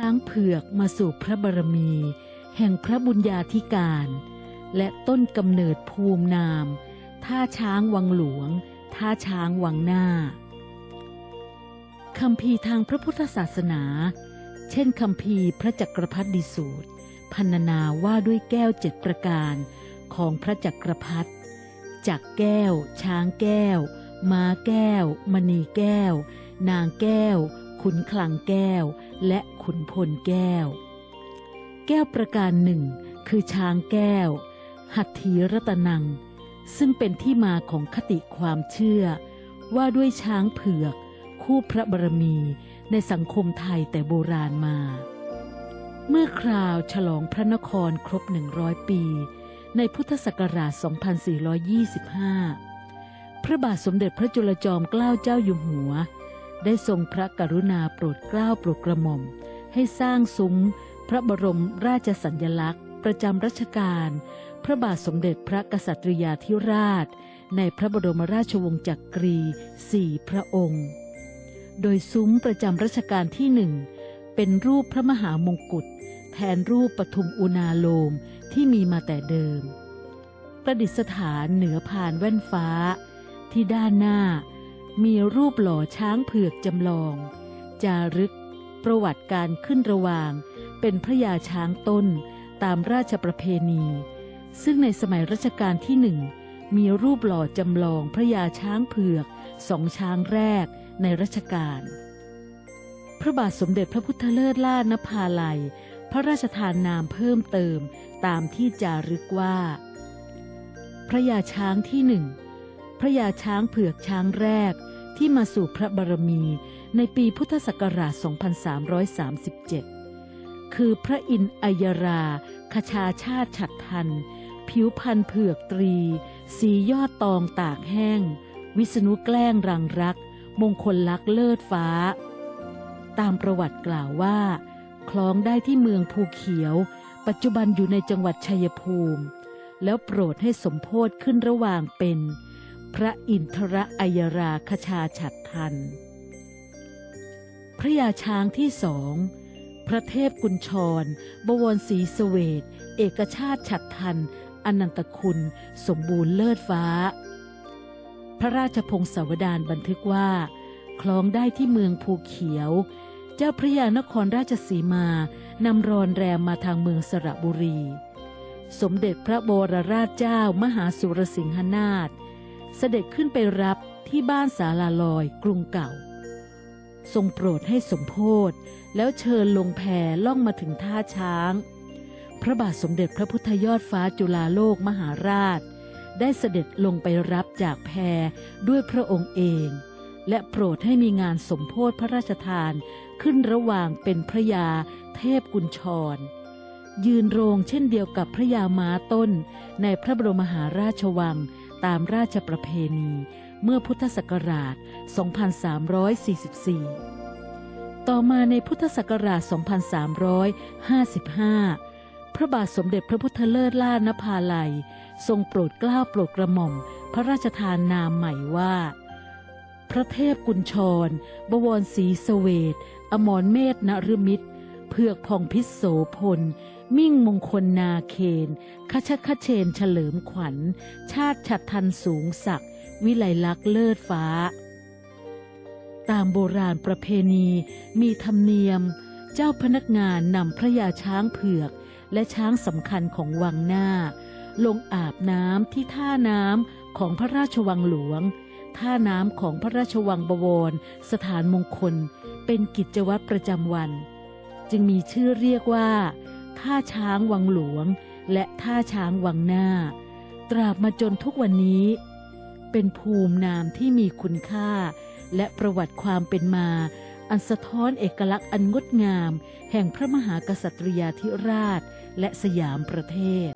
ช้างเผือกมาสู่พระบารมี แห่งพระบุญญาธิการ และต้นกำเนิดภูมินาม ท่าช้างวังหลวง ท่าช้างวังหน้าคำพีทางพระพุทธศาสนา เช่นคำพีพระจักรพรรดิสูตร พันนาว่าด้วยแก้วเจ็ดประการของพระจักรพรรดิจากแก้ว ช้างแก้ว ม้าแก้ว มณีแก้ว นางแก้ว ขุนคลังแก้ว และ ขุนพลแก้ว แก้วประการหนึ่ง คือช้างแก้ว หัตถีรัตนัง ซึ่งเป็นที่มาของคติความเชื่อ ว่าด้วยช้างเผือก คู่พระบรมีในสังคมไทยแต่โบราณมา เมื่อคราวฉลองพระนครครบ 100 ปี ในพุทธศักราช 2425 พระบาทสมเด็จพระจุลจอมเกล้าเจ้าอยู่หัวได้ทรงพระกรุณาโปรดเกล้าโปรดกระหม่อม ให้สร้างซุ้ม พระบรมราชสัญญลักษณ์ ประจำรัชกาล พระบาทสมเด็จพระกษัตริยาธิราช ในพระบรมราชวงศ์จักรีสี่พระองค์ โดยซุ้มประจำรัชกาลที่หนึ่งเป็นรูปพระมหามงกุฎแทนรูปปทุมอุณาโลมที่มีมาแต่เดิม ประดิษฐานเหนือพานแว่นฟ้า ที่ด้านหน้ามีรูปหล่อช้างเผือกจำลอง จารึก ประวัติการขึ้นระหว่าง เป็นพระยาช้างต้นตามราชประเพณี ซึ่งในสมัยรัชกาลที่หนึ่งมีรูปหล่อจำลองพระยาช้างเผือกสองช้างแรกในรัชกาล พระบาทสมเด็จพระพุทธเลิศล่านภาลัย พระราชทานนามเพิ่มเติมตามที่จารึกว่า พระยาช้างที่หนึ่งพระยาช้างเผือกช้างแรก ที่มาสู่พระบารมีในปีพุทธศักราช 2337 คือพระอินอัยราคชาชาติฉัดทัน ผิวพันธ์เผือกตรี สียอดตองตากแห้ง วิษณุแกล้งรังรัก มงคลลักเลิศฟ้า ตามประวัติกล่าวว่า คล้องได้ที่เมืองภูเขียว ปัจจุบันอยู่ในจังหวัดชัยภูมิ แล้วโปรดให้สมโพธขึ้นระหว่างเป็น พระอินทรอัยราคชาฉัดทัน พระยาช้างที่สอง พระเทพกุญชร บวรศรีสเวตเอกชาติฉัดทัน อนันตคุณสมบูรณ์เลิศฟ้า พระราชพงศาวดารบันทึกว่า คล้องได้ที่เมืองภูเขียว เจ้าพระยานครราชสีมานำรอนแรมมาทางเมืองสระบุรี สมเด็จพระบรราชเจ้ามหาสุรสิงหนาถ เสด็จขึ้นไปรับที่บ้านสาลาลอยกรุงเก่า ทรงโปรดให้สมโพธแล้วเชิญลงแพล่องมาถึงท่าช้าง พระบาทสมเด็จพระพุทธยอดฟ้าจุฬาโลกมหาราช ได้เสด็จลงไปรับจากแพด้วยพระองค์เอง และโปรดให้มีงานสมโพธพระราชทานขึ้นระหว่างเป็นพระยาเทพกุญชร ยืนโรงเช่นเดียวกับพระยาม้าต้น ในพระบรมมหาราชวัง ตามราชประเพณี เมื่อพุทธศักราช 2344 ต่อมาในพุทธศักราช 2355 พระบาทสมเด็จพระพุทธเลิศล่านภาลัย ทรงโปรดเกล้าโปรดกระหม่อม พระราชทานนามใหม่ว่า พระเทพกุญชร บวรศรีสเวตอมรเมธนฤมิตร เผือกพองพิษโสพล มิ่งมงคลนาเคนคชคเชนเฉลิมขวัญ ชาติฉัดทันสูงศักดิ์วิไลลักษ์เลิศฟ้า ตามโบราณประเพณีมีธรรมเนียม เจ้าพนักงานนำพระยาช้างเผือก และช้างสำคัญของวังหน้า ลงอาบน้ำที่ท่าน้ำของพระราชวังหลวง ท่าน้ำของพระราชวังบวร สถานมงคล เป็นกิจวัตรประจำวัน จึงมีชื่อเรียกว่า ท่าช้างวังหลวง และท่าช้างวังหน้า ตราบมาจนทุกวันนี้ เป็นภูมินามที่มีคุณค่า และประวัติความเป็นมา อันสะท้อนเอกลักษณ์อันงดงาม แห่งพระมหากษัตริยาธิราช และสยามประเทศ